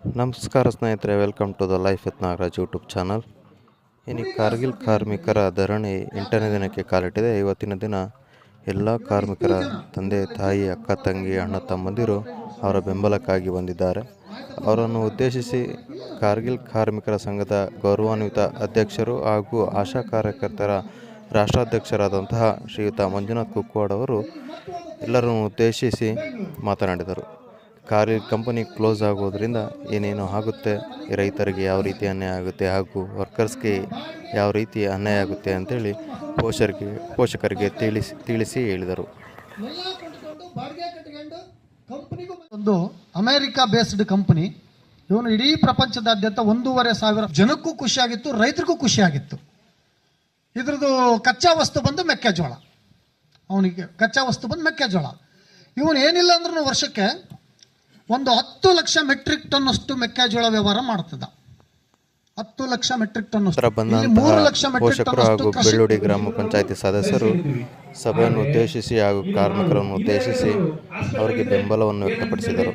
ನಮಸ್ಕಾರ ಸ್ನೇಹಿತರೆ welcome to the life with Nagaraj YouTube channel ಇನ್ನು ಕಾರ್ಗಿಲ್ ಕಾರ್ಮಿಕರ ಧರಣಿ ಎಂಟನೇ ದಿನಕ್ಕೆ ಕಾಲಿಟ್ಟಿದೆ. ಇವತ್ತಿನ ದಿನ ಎಲ್ಲ ಕಾರ್ಮಿಕರ ತಂದೆ, ತಾಯಿ, ಅಕ್ಕ, ತಂಗಿ, ಅಣ್ಣ, ತಮ್ಮಂದಿರು ಅವರ ಬೆಂಬಲಕ್ಕಾಗಿ ಬಂದಿದ್ದಾರೆ. ಅವರನ್ನು ಉದ್ದೇಶಿಸಿ ಕಾರ್ಗಿಲ್ ಕಾರ್ಮಿಕರ ಸಂಘದ ಗೌರವಾನ್ವಿತ ಅಧ್ಯಕ್ಷರು ಹಾಗೂ ಆಶಾ ಕಾರ್ಯಕರ್ತರ ರಾಷ್ಟ್ರಾಧ್ಯಕ್ಷರಾದಂತಹ ಶ್ರೀಯುತ ಮಂಜುನಾಥ್ ಕುಕ್ವಾಡ್ ಅವರು ಎಲ್ಲರನ್ನು ಉದ್ದೇಶಿಸಿ ಮಾತನಾಡಿದರು. ಕಾರ್ಗಿಲ್ ಕಂಪನಿ ಕ್ಲೋಸ್ ಆಗೋದ್ರಿಂದ ಏನೇನು ಆಗುತ್ತೆ, ರೈತರಿಗೆ ಯಾವ ರೀತಿ ಅನ್ಯಾಯ ಆಗುತ್ತೆ ಹಾಗೂ ವರ್ಕರ್ಸ್ಗೆ ಯಾವ ರೀತಿ ಅನ್ಯಾಯ ಆಗುತ್ತೆ ಅಂತೇಳಿ ಪೋಷಕರಿಗೆ ಪೋಷಕರಿಗೆ ತಿಳಿಸಿ ತಿಳಿಸಿ ಹೇಳಿದರು. ಒಂದು ಅಮೆರಿಕ ಬೇಸ್ಡ್ ಕಂಪನಿ ಇವನು ಇಡೀ ಪ್ರಪಂಚದಾದ್ಯಂತ ಒಂದೂವರೆ ಸಾವಿರ ಜನಕ್ಕೂ ಖುಷಿಯಾಗಿತ್ತು, ರೈತರಿಗೂ ಖುಷಿಯಾಗಿತ್ತು. ಇದ್ರದ್ದು ಕಚ್ಚಾ ವಸ್ತು ಬಂದು ಮೆಕ್ಕೆಜೋಳ. ಅವನಿಗೆ ಕಚ್ಚಾ ವಸ್ತು ಬಂದು ಮೆಕ್ಕೆಜೋಳ. ಇವನು ಏನಿಲ್ಲ ಅಂದ್ರೂ ವರ್ಷಕ್ಕೆ ಒಂದು ಹತ್ತು ಲಕ್ಷ ಮೆಟ್ರಿಕ್ ಟನ್ ಅಷ್ಟು ಮೆಕ್ಕೆಜೋಳ ವ್ಯವಹಾರ ಮಾಡ್ತದ. ಹತ್ತು ಲಕ್ಷ ಮೆಟ್ರಿಕ್ ಟನ್ ಮೂರು ಲಕ್ಷ ಮೆಟ್ರಿಕ್ ಟನ್ ಹಾಗೂ ಬೆಳ್ಳುಡಿ ಗ್ರಾಮ ಪಂಚಾಯತಿ ಸದಸ್ಯರು ಸಭೆಯನ್ನು ಉದ್ದೇಶಿಸಿ ಹಾಗೂ ಕಾರ್ಮಿಕರನ್ನು ಉದ್ದೇಶಿಸಿ ಅವರಿಗೆ ಬೆಂಬಲವನ್ನು ವ್ಯಕ್ತಪಡಿಸಿದರು.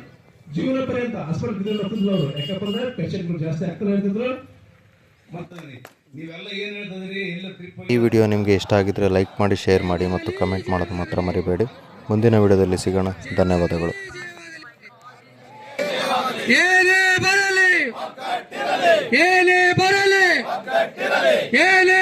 ಜೀವನ ಪರ್ಯಂತ ಹಾಸ್ಪಿಟಲ್ ಹಾಕಿದ್ರು ಅವರು. ಯಾಕಪ್ಪ ಅಂದ್ರೆ ಪೇಷಂಟ್ಗಳು ಜಾಸ್ತಿ ಆಗ್ತಾನೆ ಇರ್ತಿದ್ರು. ಮತ್ತೆ ನೀವೆಲ್ಲ ಏನ್ ಹೇಳ್ತದ್ರಿ ಎಲ್ಲ ಟ್ರಿಪ್ ಈ ವಿಡಿಯೋ ನಿಮಗೆ ಇಷ್ಟ ಆಗಿದ್ರೆ ಲೈಕ್ ಮಾಡಿ ಶೇರ್ ಮಾಡಿ ಮತ್ತು ಕಮೆಂಟ್ ಮಾಡೋದು ಮಾತ್ರ ಮರಿಬೇಡಿ. ಮುಂದಿನ ವಿಡಿಯೋದಲ್ಲಿ ಸಿಗೋಣ. ಧನ್ಯವಾದಗಳು. ಏನೇ ಬರಲಿ ಏನೇ ಬರಲಿ ಏನೇ